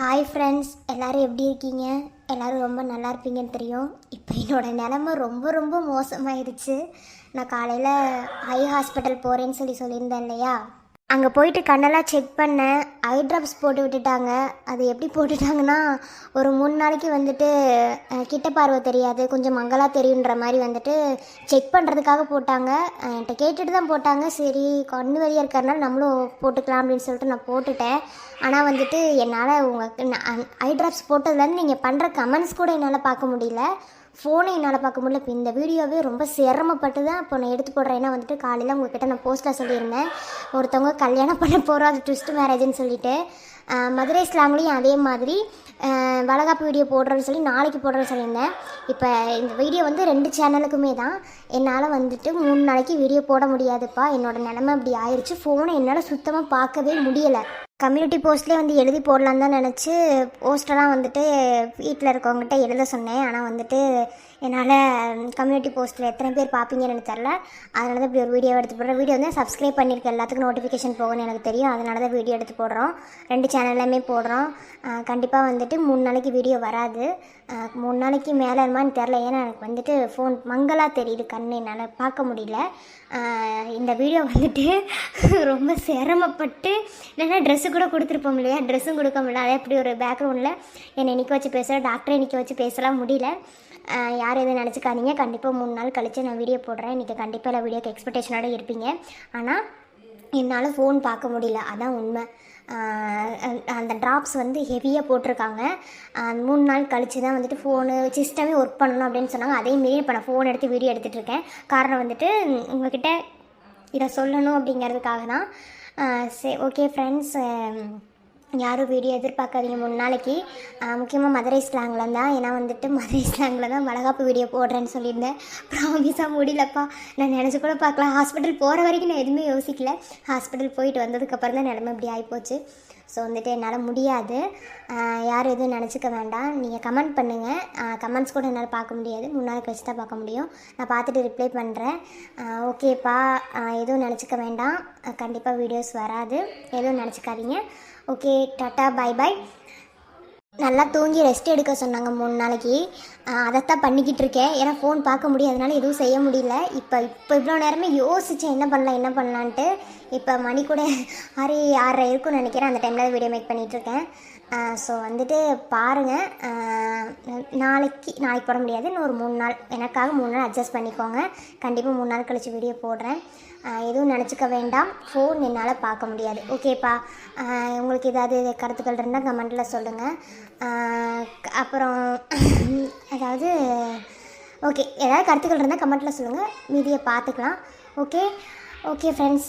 Hi friends எல்லோரும் எப்படி இருக்கீங்க? எல்லாரும் ரொம்ப நல்லா இருப்பீங்கன்னு தெரியும். இப்போ என்னோட நிலமை ரொம்ப ரொம்ப மோசமாயிருச்சு. நான் காலையில் ஐ ஹாஸ்பிட்டல் போகிறேன்னு சொல்லி சொல்லியிருந்தேன் இல்லையா? அங்கே போயிட்டு கண்ணெல்லாம் செக் பண்ணேன் ஐ ட்ராப்ஸ் போட்டு விட்டுட்டாங்க. அது எப்படி போட்டுட்டாங்கன்னா ஒரு மூணு நாளைக்கு வந்துட்டு கிட்ட பார்வை தெரியாது. கொஞ்சம் மங்கலாக தெரியுன்ற மாதிரி வந்துட்டு செக் பண்ணுறதுக்காக போட்டாங்க. என்கிட்ட கேட்டுட்டு தான் போட்டாங்க. சரி கண்ணு வழியாக இருக்கிறனால நம்மளும் போட்டுக்கலாம் அப்படின்னு சொல்லிட்டு நான் போட்டுட்டேன். ஆனால் வந்துட்டு என்னால் உங்கள் ஐ ட்ராப்ஸ் போட்டதுலேருந்து நீங்கள் பண்ணுற கமெண்ட்ஸ் கூட என்னால் பார்க்க முடியல. ஃபோனை என்னால் பார்க்க முடியல. இப்போ இந்த வீடியோவே ரொம்ப சிரமப்பட்டு தான் இப்போ நான் எடுத்து போடுறேன். ஏன்னா வந்துட்டு காலையில் உங்ககிட்ட நான் போஸ்ட்டில் சொல்லியிருந்தேன். ஒருத்தவங்க கல்யாணம் பண்ண போகிறோம் அது ட்விஸ்ட் மேரேஜ்னு சொல்லிட்டு மதுரை ஸ்லாங்லேயும் அதே மாதிரி. வளகாப்பு வீடியோ போடுறேன்னு சொல்லி நாளைக்கு போடுறேன்னு சொல்லியிருந்தேன். இப்போ இந்த வீடியோ வந்து ரெண்டு சேனலுக்குமே தான். என்னால் வந்துட்டு மூணு நாளைக்கு வீடியோ போட முடியாதுப்பா. என்னோடய நிலமை அப்படி ஆயிடுச்சு ஃபோனை என்னால் சுத்தமாக பார்க்கவே முடியலை. கம்யூனிட்டி போஸ்ட்லேயே வந்து எழுதி போடலான்னு தான் நினச்சி போஸ்டெல்லாம் வந்துட்டு வீட்டில் இருக்கவங்ககிட்ட எழுத சொன்னேன். ஆனால் வந்துட்டு என்னால் கம்யூனிட்டி போஸ்ட்டில் எத்தனை பேர் பார்ப்பீங்கன்னு எனக்கு தெரில அதனால தான் இப்படி ஒரு வீடியோ எடுத்து போடுறேன். வீடியோ வந்து சப்ஸ்கிரைப் பண்ணியிருக்க எல்லாத்துக்கும் நோட்டிஃபிகேஷன் போகணும்னு எனக்கு தெரியும். அதனால தான் வீடியோ எடுத்து போடுறோம். ரெண்டு சேனல்லையுமே போடுறோம். கண்டிப்பாக வந்துட்டு மூணு நாளைக்கு வீடியோ வராது. மூணு நாளைக்கு மேலே இருமான்னு தெரில ஏன்னா எனக்கு வந்துட்டு ஃபோன் மங்கலாக தெரியுது கண்ணு. என்னால் பார்க்க முடியல. இந்த வீடியோ வந்துட்டு ரொம்ப சிரமப்பட்டு இல்லைன்னா ட்ரெஸ்ஸு கூட கொடுத்துருப்போம் இல்லையா? ட்ரெஸ்ஸும் கொடுக்க முடியல. அதே அப்படி ஒரு பேக்ரவுண்டில் என்னை நிற்க வச்சு பேசுகிறேன் டாக்டரை நிற்க வச்சு பேசலாம் முடியல. யாரும் எதுவும் நினச்சிக்காதீங்க. கண்டிப்பாக மூணு நாள் கழித்து நான் வீடியோ போடுறேன். இன்றைக்கி கண்டிப்பாக எல்லா வீடியோக்கு எக்ஸ்பெக்டேஷனோட இருப்பீங்க. ஆனால் என்னால் ஃபோன் பார்க்க முடியல. அதான் உண்மை. அந்த- ட்ராப்ஸ் வந்து ஹெவியாக போட்டிருக்காங்க. மூணு நாள் கழிச்சு தான் வந்துட்டு ஃபோனு சிஸ்டமே ஒர்க் பண்ணணும் அப்படின்னு சொன்னாங்க. அதே மாரி இப்போ நான் ஃபோன் எடுத்து வீடியோ எடுத்துகிட்டு இருக்கேன். காரணம் வந்துட்டு உம், உங்ககிட்ட இதை சொல்லணும் அப்படிங்கிறதுக்காக தான் சரி ஓகே ஃப்ரெண்ட்ஸ் யாரும் வீடியோ எதிர்பார்க்காதீங்க. மூணு நாளைக்கு முக்கியமாக மதுரை ஸ்லாங்கில் தான் ஏன்னா வந்துட்டு மதுரை ஸ்லாங்கில் தான் மிளகாப்பு வீடியோ போடுறேன்னு சொல்லியிருந்தேன். ப்ராமிஸாக முடியலப்பா. நான் நினச்சி கூட பார்க்கலாம் ஹாஸ்பிட்டல் போகிற வரைக்கும் நான் எதுவுமே யோசிக்கல. ஹாஸ்பிட்டல் போயிட்டு வந்ததுக்கப்புறம் தான் நிலமை இப்படி ஆகிப்போச்சு ஸோ வந்துட்டு என்னால் முடியாது. யாரும் எதுவும் நினச்சிக்க வேண்டாம். நீங்கள் கமெண்ட் பண்ணுங்கள் கமெண்ட்ஸ் கூட என்னால் பார்க்க முடியாது. மூணு நாள் கழிச்சு தான் பார்க்க முடியும். நான் பார்த்துட்டு ரிப்ளை பண்ணுறேன் ஓகேப்பா எதுவும் நினச்சிக்க வேண்டாம். கண்டிப்பாக வீடியோஸ் வராது. எதுவும் நினச்சிக்காதீங்க. ஓகே டாட்டா பை பை நல்லா தூங்கி ரெஸ்ட் எடுக்க சொன்னாங்க மூணு நாளைக்கு. அதைத்தான் பண்ணிக்கிட்டு இருக்கேன். ஏன்னா ஃபோன் பார்க்க முடியாதனால எதுவும் செய்ய முடியல. இப்போ இப்போ இவ்வளோ நேரமே யோசித்தேன் என்ன பண்ணலாம் என்ன பண்ணலான்ட்டு. இப்போ மணி கூட ஆறு ஆறரை இருக்கும்னு நினைக்கிறேன். அந்த டைமில் வீடியோ மேக் பண்ணிகிட்ருக்கேன் ஸோ வந்துட்டு பாருங்கள் நாளைக்கு நாளைக்கு போட முடியாது. இன்னும் ஒரு மூணு நாள். எனக்காக மூணு நாள் அட்ஜஸ்ட் பண்ணிக்கோங்க. கண்டிப்பாக மூணு நாள் கழித்து வீடியோ போடுறேன். எதுவும் நினச்சிக்க வேண்டாம். ஃபோன் என்னால் பார்க்க முடியாது. ஓகேப்பா உங்களுக்கு ஏதாவது கருத்துக்கள் இருந்தால் கமெண்ட்டில் சொல்லுங்கள் அப்புறம் அதாவது ஓகே ஏதாவது கருத்துக்கள் இருந்தால் கமெண்ட்டில் சொல்லுங்கள் மீதியை பார்த்துக்கலாம். Okay okay friends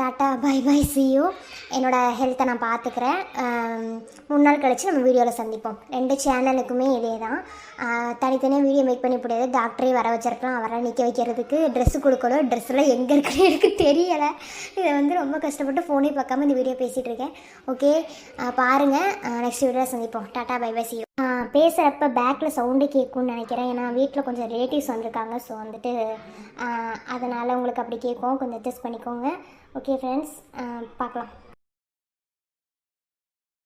tata. Bye bye see you என்னோடய ஹெல்த்தை நான் பார்த்துக்கிறேன் மூணு நாள் கழித்து நம்ம வீடியோவில் சந்திப்போம். ரெண்டு சேனலுக்குமே இதே தான் தனித்தனியாக வீடியோ மேக் பண்ணி முடியாது டாக்டரே வர வச்சிருக்கலாம். அவரை நிற்க வைக்கிறதுக்கு ட்ரெஸ்ஸு கொடுக்கணும். ட்ரெஸ்ஸெலாம் எங்கே இருக்குன்னு எனக்கு தெரியலை. இதை வந்து ரொம்ப கஷ்டப்பட்டு ஃபோனே பார்க்காம இந்த வீடியோ பேசிகிட்டு இருக்கேன் ஓகே பாருங்கள் நெக்ஸ்ட் வீடியோவில் சந்திப்போம். டாட்டா பை பை சி பேசுகிறப்ப பேக்கில் சவுண்டு கேட்கும்னு நினைக்கிறேன். ஏன்னா வீட்டில் கொஞ்சம் ரிலேட்டிவ்ஸ் வந்திருக்காங்க. ஸோ வந்துட்டு அதனால் உங்களுக்கு அப்படி கேட்கும். கொஞ்சம் அட்ஜஸ்ட் பண்ணிக்கோங்க. ஓகே ஃப்ரெண்ட்ஸ் பார்க்கலாம்.